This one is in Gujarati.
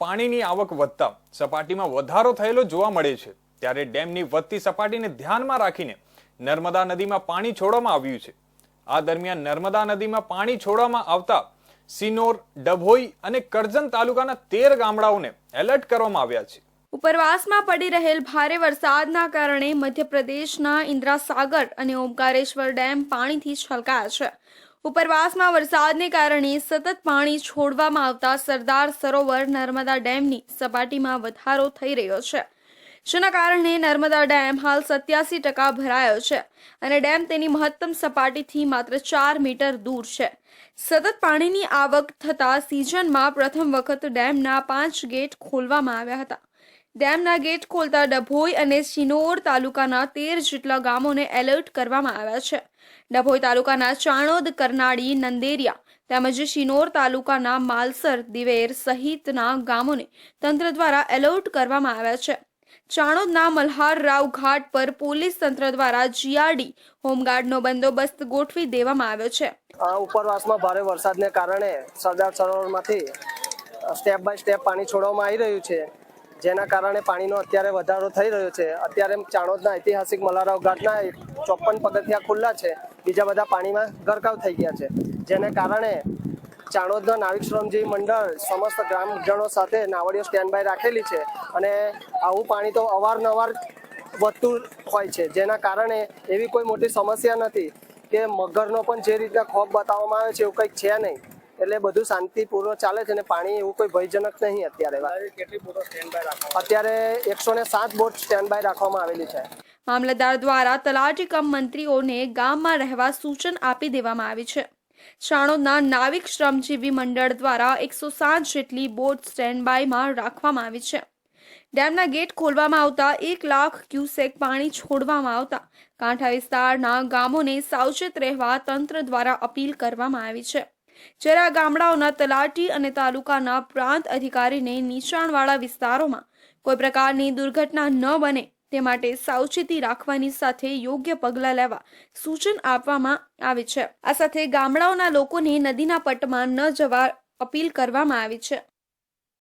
પાણીની આવક વધતા સપાટીમાં વધારો થયેલો જોવા મળે છે. ત્યારે ડેમની વધતી સપાટીને ધ્યાનમાં રાખીને નર્મદા નદીમાં પાણી છોડવામાં આવ્યું છે. આ દરમિયાન નર્મદા નદીમાં પાણી છોડવામાં આવતા સિનોર, ડભોઈ અને કરજણ તાલુકાના તેર ગામડાઓને એલર્ટ કરવામાં આવ્યા છે. ઉપરવાસમાં પડી રહેલ ભારે વરસાદના કારણે મધ્યપ્રદેશના ઇન્દ્રાસાગર અને ઓમકારેશ્વર ડેમ પાણીથી છલકાયા છે. ઉપરવાસમાં વરસાદને કારણે સતત પાણી છોડવામાં આવતા સરદાર સરોવર નર્મદા ડેમની સપાટીમાં વધારો થઈ રહ્યો છે. જેના કારણે નર્મદા ડેમ હાલ સત્યાસી ટકા ભરાયો છે અને ડેમ તેની મહત્તમ સપાટીથી માત્ર ચાર મીટર દૂર છે. સતત પાણીની આવક થતા સિઝનમાં પ્રથમ વખત ડેમના પાંચ ગેટ ખોલવામાં આવ્યા હતા. ડેમના ગેટ ખોલતા ડભોઈ અને શિનોર તાલુકાના તેર જેટલા ગામોને એલર્ટ કરવામાં આવ્યા છે. ડભોઈ તાલુકાના ચાણોદ, કરનાળી, નંદેરિયા તેમજ શિનોર તાલુકાના માલસર, દિવેર સહિતના ગામોને તંત્ર દ્વારા એલર્ટ કરવામાં આવ્યા છે. ચાણોદના મલ્હાર રાવ ઘાટ પર પોલીસ તંત્ર દ્વારા જીઆરડી હોમગાર્ડનો બંદોબસ્ત ગોઠવી દેવામાં આવ્યો છે. ઉપરવાસમાં ભારે વરસાદને કારણે સરદાર સરોવરમાંથી સ્ટેપ બાય સ્ટેપ પાણી છોડવામાં આવી રહ્યું છે. જેના કારણે પાણીનો અત્યારે વધારો થઈ રહ્યો છે. અત્યારે ચાણોદના ઐતિહાસિક મલારાવ ઘાટના ચોપન પગથિયા ખુલ્લા છે. બીજા બધા પાણીમાં ગરકાવ થઈ ગયા છે. જેને કારણે ચાણોદના નાવિક શ્રમજીવી મંડળ સમસ્ત ગ્રામજનો સાથે નાવડીઓ સ્ટેન્ડ બાય રાખેલી છે અને આવું પાણી તો અવારનવાર વધતું હોય છે. જેના કારણે એવી કોઈ મોટી સમસ્યા નથી કે મગરનો પણ જે રીતના ખોફ બતાવવામાં આવે છે એવું કંઈક છે નહીં. એટલે બધું શાંતિપૂર્વક ચાલે છે અને પાણી એવું કોઈ ભયજનક નહીં અત્યારે. કેટલી બોટો સ્ટેન્ડ બાય અત્યારે એકસો ને સાત બોટ સ્ટેન્ડ બાય રાખવામાં આવેલી છે. મામલતદાર દ્વારા તલાટી કમ મંત્રીઓને ગામમાં રહેવા સૂચન આપી દેવામાં આવી છે. શાણોદના નાવિક શ્રમજીવી મંડળ દ્વારા એકસો સાત જેટલી બોટ સ્ટેન્ડ બાયમાં રાખવામાં આવી છે. ડેમના ગેટ ખોલવામાં આવતા એક લાખ ક્યુસેક પાણી છોડવામાં આવતા કાંઠા વિસ્તારના ગામોને સાવચેત રહેવા તંત્ર દ્વારા અપીલ કરવામાં આવી છે. જ્યારે આ ગામડાઓના તલાટી અને તાલુકાના પ્રાંત અધિકારીને નીચાણવાળા વિસ્તારોમાં કોઈ પ્રકારની દુર્ઘટના ન બને તે માટે સાવચેતી રાખવાની સાથે યોગ્ય પગલાં લેવા સૂચન આપવામાં આવે છે. આ સાથે ગામડાઓના લોકોને નદીના પટમાં ન જવા અપીલ કરવામાં આવી છે.